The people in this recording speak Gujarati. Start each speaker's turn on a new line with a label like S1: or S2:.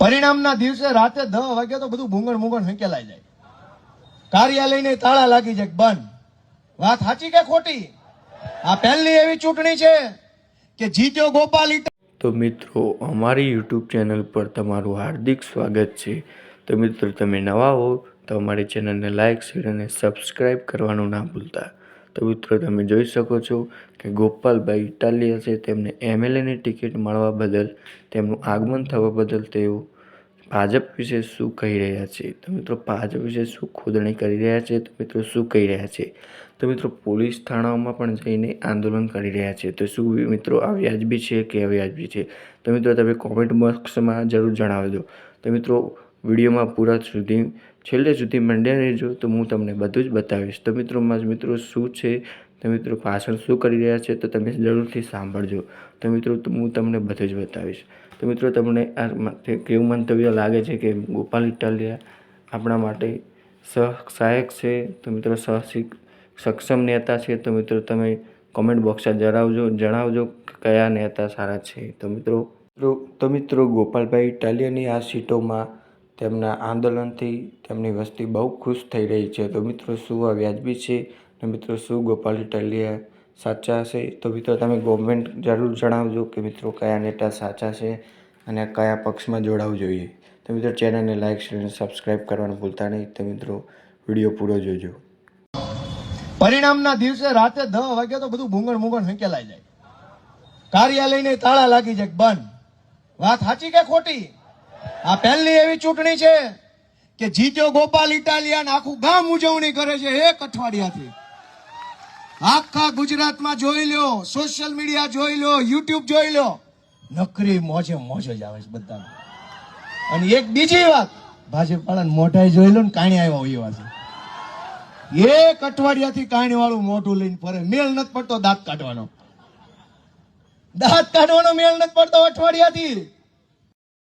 S1: પરિણામના દિવસે રાતે દસ વાગે તો બધું ભૂંગણ મૂંગણ હંકેલાઈ જાય. કાર્યાલયને તાળા લાગી જાય બંધ. વાત સાચી કે ખોટી? આ પહેલી એવી ચૂંટણી છે કે જીત્યો ગોપાલ
S2: તો મિત્રો, અમારી યુટ્યુબ ચેનલ પર તમારું હાર્દિક સ્વાગત છે. તો મિત્રો, તમે નવા હો તો અમારી ચેનલને લાઇક શેર અને સબસ્ક્રાઈબ કરવાનું ના ભૂલતા. તો મિત્રો તમે જોઈ શકો છો કે ગોપાલભાઈ ઇટાલિયા છે. તેમને એમએલએની ટિકિટ મળવા બદલ તેમનું આગમન થવા બદલ તેઓ ભાજપ વિશે શું કહી રહ્યા છે? તો મિત્રો ભાજપ વિશે શું ખોદણી કરી રહ્યા છે? તો મિત્રો શું કહી રહ્યા છે? તો મિત્રો પોલીસ થાણાઓમાં પણ જઈને આંદોલન કરી રહ્યા છે. તો શું મિત્રો આ વ્યાજબી છે કે અવ્યાજબી છે? તો મિત્રો તમે કોમેન્ટ બોક્સમાં જરૂર જણાવજો. તો મિત્રો વિડીયોમાં પૂરા સુધી, છેલ્લે સુધી મંડ્યા રહેજો. તો હું તમને બધું જ બતાવીશ. તો મિત્રો, મારા મિત્રો, શું છે? તો મિત્રો પાછળ શું કરી રહ્યા છે? તો તમે જરૂરથી સાંભળજો. તો મિત્રો હું તમને બધું જ બતાવીશ. તો મિત્રો, તમને આ કેવું મંતવ્ય લાગે છે કે ગોપાલ ઇટાલિયા આપણા માટે સહાયક છે? તો મિત્રો સહસિક સક્ષમ નેતા છે? તો મિત્રો, તમે કોમેન્ટ બોક્સમાં જણાવજો જણાવજો કયા નેતા સારા છે? તો મિત્રો- તો મિત્રો, ગોપાલભાઈ ઇટાલિયાની આ સીટોમાં તેમના આંદોલનથી તેમની વસ્તી બહુ ખુશ થઈ રહી છે. તો મિત્રો, શું આ વ્યાજબી છે? તો મિત્રો, શું ગોપાલ ઇટાલિયા સાચા હશે? તો મિત્રો, તમે ગવર્મેન્ટ જરૂર જણાવજો કે મિત્રો, કયા નેતા સાચા છે અને કયા પક્ષમાં જોડાવવું જોઈએ. તો મિત્રો, ચેનલને લાઇક શેર અને સબસ્ક્રાઈબ કરવાનું ભૂલતા નહીં. તો મિત્રો, વીડિયો પૂરો જોજો.
S1: પરિણામના દિવસે રાતે દસ વાગે તો બધું ભૂંગણ મૂંગણ હંકેલાઈ જાય. કાર્યાલયને તાળા લાગી જાય બંધ. વાત સાચી કે ખોટી? આ પહેલી એવી ચૂંટણી છે કે જીત્યો ગોપાલ ઇટાલિયા આખું ગામ ઉજવણી કરે છે એક અઠવાડિયાથી. આખા ગુજરાતમાં જોઈ લો સોશિયલ મીડિયા જોઈ લો યુટ્યુબ જોઈ લો. નકરી મોજે મોજ જ આવે છે બધા અને એક બીજી વાત ભાજપ વાળા મોઢાઈ જોઈ લો ને કાણી આવ્યા હોય એવા એક અઠવાડિયાથી કાણી વાળું મોઢું લઈને ફરે. મેલ નથી પડતો દાંત કાઢવાનો. દાંત કાઢવાનો મેલ નથી પડતો અઠવાડિયાથી.